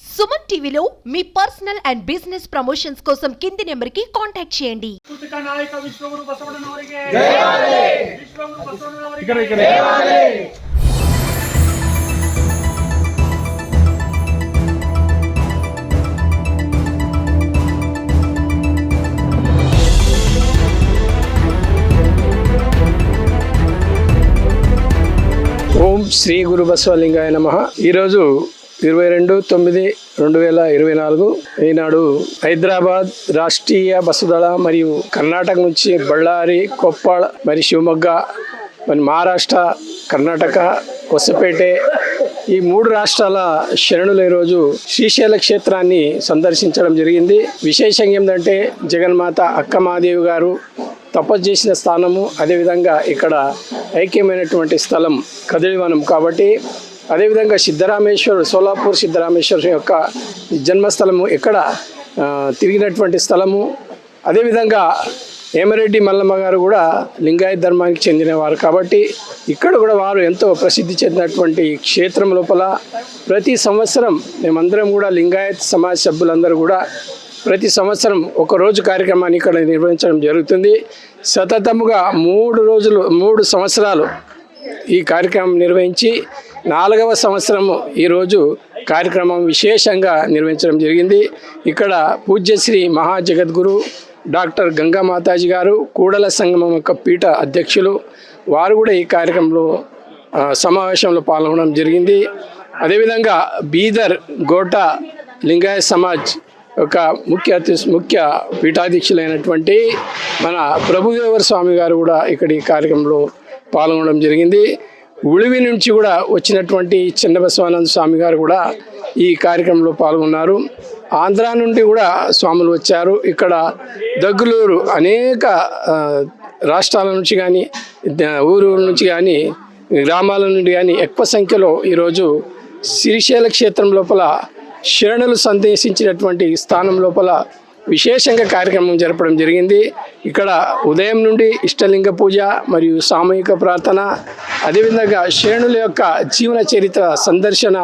సుమన్ టీవీలో మీ personal and business promotions కోసం కింది నెంబర్కి కాంటాక్ట్ చేయండి ಸಾಂಸ್ಕೃತಿಕ ನಾಯಕ ವಿಶ್ವಗುರು ಬಸವಣ್ಣನವರಿಗೆ ವಿಶ್ವಗುರು ಬಸವಣ್ಣನವರಿಗೆ ఇక్కడ ఇక్కడ ఓం శ్రీ గురు బసవలింగాయ నమ ఈరోజు ఇరవై రెండు తొమ్మిది రెండు వేల ఇరవై నాలుగు ఈనాడు హైదరాబాద్ రాష్ట్రీయ బస్సుదళ మరియు కర్ణాటక నుంచి బళ్ళారి కొప్పాళ మరి శివమొగ్గ మరి మహారాష్ట్ర కర్ణాటక కొత్తపేట ఈ మూడు రాష్ట్రాల శరణులు ఈరోజు శ్రీశైల క్షేత్రాన్ని సందర్శించడం జరిగింది. విశేషంగా ఏంటంటే జగన్మాత అక్క అక్కమాదేవి గారు తపస్సు చేసిన స్థానము అదేవిధంగా ఇక్కడ ఐక్యమైనటువంటి స్థలం కదిలివనం కాబట్టి అదేవిధంగా సిద్ధరామేశ్వరుడు సోలాపూర్ సిద్ధరామేశ్వరు యొక్క జన్మస్థలము ఎక్కడ? తిరిగినటువంటి స్థలము. అదేవిధంగా ఏమరెడ్డి మల్లమ్మ గారు కూడా లింగాయత్ ధర్మానికి చెందినవారు కాబట్టి ఇక్కడ కూడా వారు ఎంతో ప్రసిద్ధి చెందినటువంటి క్షేత్రం లోపల ప్రతి సంవత్సరం మేమందరం కూడా లింగాయత్ సమాజ సభ్యులందరూ కూడా ప్రతి సంవత్సరం ఒక రోజు కార్యక్రమాన్ని ఇక్కడ నిర్వహించడం జరుగుతుంది. సతతముగా మూడు రోజులు మూడు సంవత్సరాలు ఈ కార్యక్రమం నిర్వహించి నాలుగవ సంవత్సరము ఈరోజు కార్యక్రమం విశేషంగా నిర్వహించడం జరిగింది. ఇక్కడ పూజ్యశ్రీ మహాజగద్గురు డాక్టర్ గంగామాతాజీ గారు కూడల సంగమం యొక్క పీఠ అధ్యక్షులు వారు కూడా ఈ కార్యక్రమంలో సమావేశంలో పాల్గొనడం జరిగింది. అదేవిధంగా బీదర్ గోట లింగాయత్ సమాజ్ ఒక ముఖ్య అతి- ముఖ్య పీఠాధ్యక్షులైనటువంటి మన ప్రభుదేవర స్వామి గారు కూడా ఇక్కడ ఈ కార్యక్రమంలో పాల్గొనడం జరిగింది. ఉడివి నుంచి కూడా వచ్చినటువంటి చిన్న బసవానంద స్వామి గారు కూడా ఈ కార్యక్రమంలో పాల్గొన్నారు. ఆంధ్ర నుండి కూడా స్వాములు వచ్చారు. ఇక్కడ దగ్గులూరు అనేక రాష్ట్రాల నుంచి కానీ ఊరు నుంచి కానీ గ్రామాల నుండి కానీ ఎక్కువ సంఖ్యలో ఈరోజు శ్రీశైల క్షేత్రం లోపల శరణులు సందేశించినటువంటి స్థానం లోపల విశేషంగా కార్యక్రమం జరపడం జరిగింది. ఇక్కడ ఉదయం నుండి ఇష్టలింగ పూజ మరియు సామూహిక ప్రార్థన అదేవిధంగా శరణుల యొక్క జీవన చరిత్ర సందర్శన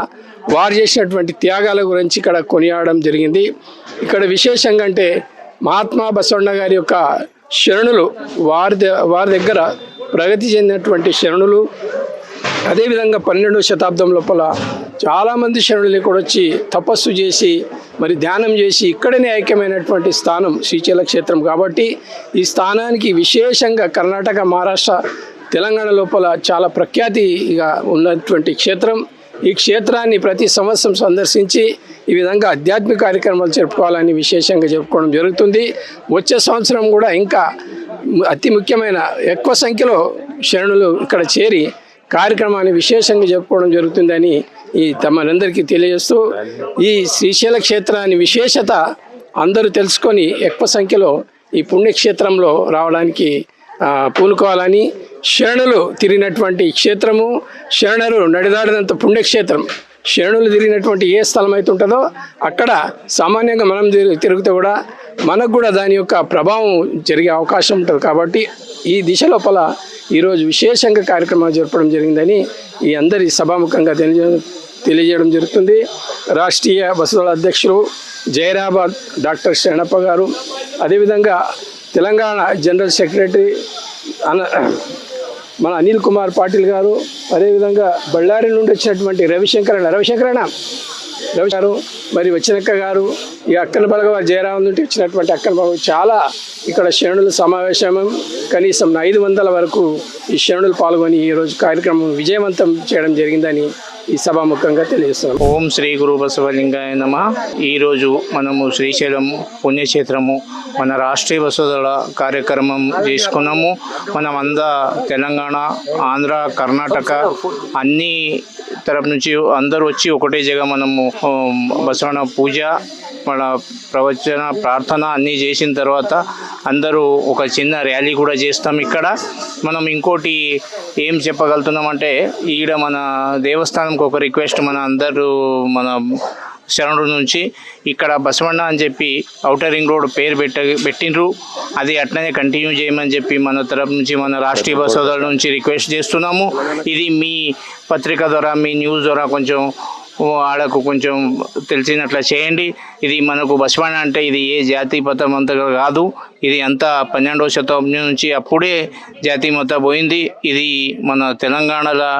వారు చేసినటువంటి త్యాగాల గురించి ఇక్కడ కొనియాడడం జరిగింది. ఇక్కడ విశేషంగా అంటే మహాత్మా బసవಣ್ణ గారి యొక్క శరణులు వారి ద- వారి దగ్గర ప్రగతి చెందినటువంటి శరణులు అదేవిధంగా పన్నెండవ శతాబ్దం లోపల చాలామంది శరణులు ఇక్కడ వచ్చి తపస్సు చేసి మరి ధ్యానం చేసి ఇక్కడనే ఐక్యమైనటువంటి స్థానం శ్రీశైల క్షేత్రం. కాబట్టి ఈ స్థానానికి విశేషంగా కర్ణాటక మహారాష్ట్ర తెలంగాణ లోపల చాలా ప్రఖ్యాతిగా ఉన్నటువంటి క్షేత్రం. ఈ క్షేత్రాన్ని ప్రతి సంవత్సరం సందర్శించి ఈ విధంగా ఆధ్యాత్మిక కార్యక్రమాలు జరుపుకోవాలని విశేషంగా జరుపుకోవడం జరుగుతుంది. వచ్చే సంవత్సరం కూడా ఇంకా అతి ముఖ్యమైన ఎక్కువ సంఖ్యలో శరణులు ఇక్కడ చేరి కార్యక్రమాన్ని విశేషంగా జరుపుకోవడం జరుగుతుందని ఈ తమనందరికీ తెలియజేస్తూ ఈ శ్రీశైల క్షేత్రాన్ని విశేషత అందరూ తెలుసుకొని ఎక్కువ సంఖ్యలో ఈ పుణ్యక్షేత్రంలో రావడానికి పూనుకోవాలని శరణులు తిరిగినటువంటి క్షేత్రము శరణులు నడిదాడినంత పుణ్యక్షేత్రం శరణులు తిరిగినటువంటి ఏ స్థలం అయితే ఉంటుందో అక్కడ సామాన్యంగా మనం తిరిగితే కూడా మనకు కూడా దాని యొక్క ప్రభావం జరిగే అవకాశం ఉంటుంది కాబట్టి ఈ దిశ లోపల ఈరోజు విశేషంగా కార్యక్రమాలు జరపడం జరిగిందని ఈ అందరి సభాముఖంగా తెలియజే తెలియజేయడం జరుగుతుంది. రాష్ట్రీయ వసతుల అధ్యక్షులు జయరాబాద్ డాక్టర్ శరణప్ప గారు అదేవిధంగా తెలంగాణ జనరల్ సెక్రటరీ అన మన అనిల్ కుమార్ పాటిల్ గారు అదేవిధంగా బళ్ళారి నుండి వచ్చినటువంటి రవిశంకరణ రవిశంకరణ రవి గారు మరి వచ్చినక్క గారు ఈ అక్కన బలగ జయరాం నుండి వచ్చినటువంటి అక్కన బలగ చాలా ఇక్కడ శరణుల సమావేశం కనీసం ఐదు వందల వరకు ఈ శరణులు పాల్గొని ఈరోజు కార్యక్రమం విజయవంతం చేయడం జరిగిందని ఈ సభాముఖంగా తెలియజేస్తున్నాం. ఓం శ్రీ గురు బసవలింగాయ నమ. ఈరోజు మనము శ్రీశైలం పుణ్యక్షేత్రము మన రాష్ట్రీయ వసతుల కార్యక్రమం చేసుకున్నాము. మనం అందా తెలంగాణ ఆంధ్ర కర్ణాటక అన్ని తరపు నుంచి అందరూ వచ్చి ఒకటే జగ మనము బసవన పూజ ప్రవచన ప్రార్థన అన్నీ చేసిన తర్వాత అందరూ ఒక చిన్న ర్యాలీ కూడా చేస్తాం ఇక్కడ. మనం ఇంకోటి ఏం చెప్పగలుగుతున్నామంటే ఈడ మన దేవస్థానంకి ఒక రిక్వెస్ట్ మన అందరూ మన శరణుడు నుంచి ఇక్కడ బసవన్న అని చెప్పి ఔటర్ రింగ్ రోడ్ పేరు పెట్ట పెట్టిండ్రు. అది అట్లనే కంటిన్యూ చేయమని చెప్పి మన తరపు నుంచి మన రాష్ట్రీయ సోదరుల నుంచి రిక్వెస్ట్ చేస్తున్నాము. ఇది మీ పత్రిక ద్వారా మీ న్యూస్ ద్వారా కొంచెం వాళ్ళకు కొంచెం తెలిసినట్లు చేయండి. ఇది మనకు బసవన్న అంటే ఇది ఏ జాతి మతం అంత కాదు. ఇది అంతా పన్నెండవ శతాబ్దం నుంచి అప్పుడే జాతి మత పోయింది. ఇది మన తెలంగాణలో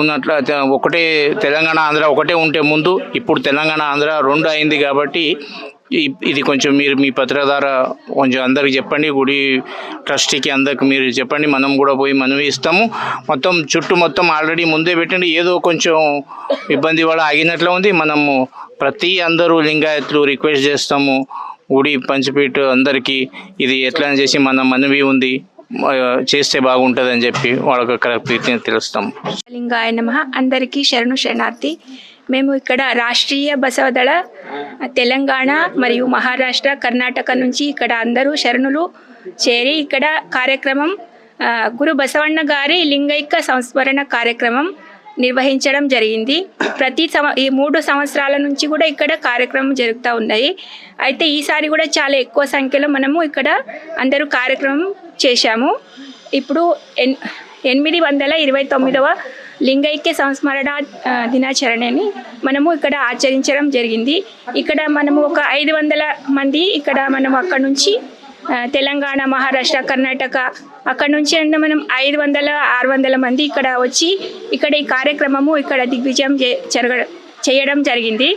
ఉన్నట్ల ఒకటే తెలంగాణ ఆంధ్ర ఒకటే ఉంటే ముందు. ఇప్పుడు తెలంగాణ ఆంధ్ర రెండు అయింది కాబట్టి ఇది కొంచెం మీరు మీ పత్రధార కొంచెం అందరికి చెప్పండి గుడి ట్రస్టీకి అందరికి మీరు చెప్పండి మనం కూడా పోయి మనవి ఇస్తాము. మొత్తం చుట్టూ మొత్తం ఆల్రెడీ ముందే పెట్టండి ఏదో కొంచెం ఇబ్బంది వల్ల ఆగినట్లు ఉంది. మనము ప్రతి అందరూ లింగాయత్లు రిక్వెస్ట్ చేస్తాము గుడి పంచిపీఠ అందరికీ. ఇది ఎట్లా చేసి మన మనవి ఉంది చేస్తే చేస్తే బాగుంటుందని చెప్పి వాళ్ళకు కరెక్ట్ తెలుస్తాం లింగాయ నమ. అందరికీ శరణు శరణార్థి. మేము ఇక్కడ రాష్ట్రీయ బసవదళ తెలంగాణ మరియు మహారాష్ట్ర కర్ణాటక నుంచి ఇక్కడ అందరూ శరణులు చేరి ఇక్కడ కార్యక్రమం గురు బసవన్న గారి లింగైక్య సంస్మరణ కార్యక్రమం నిర్వహించడం జరిగింది. ప్రతి సంవ ఈ మూడు సంవత్సరాల నుంచి కూడా ఇక్కడ కార్యక్రమం జరుగుతూ ఉన్నాయి. అయితే ఈసారి కూడా చాలా ఎక్కువ సంఖ్యలో మనము ఇక్కడ అందరూ కార్యక్రమం చేశాము. ఇప్పుడు ఎన్ ఎనిమిది వందల ఇరవై తొమ్మిదవ లింగైక్య సంస్మరణ దినాచరణని మనము ఇక్కడ ఆచరించడం జరిగింది. ఇక్కడ మనము ఒక ఐదు వందల మంది ఇక్కడ మనం అక్కడ నుంచి తెలంగాణ మహారాష్ట్ర కర్ణాటక అక్కడ నుంచి అంటే మనం ఐదు వందల ఆరు వందల మంది ఇక్కడ వచ్చి ఇక్కడ ఈ కార్యక్రమము ఇక్కడ దిగ్విజయం చే- జరగ చేయడం జరిగింది.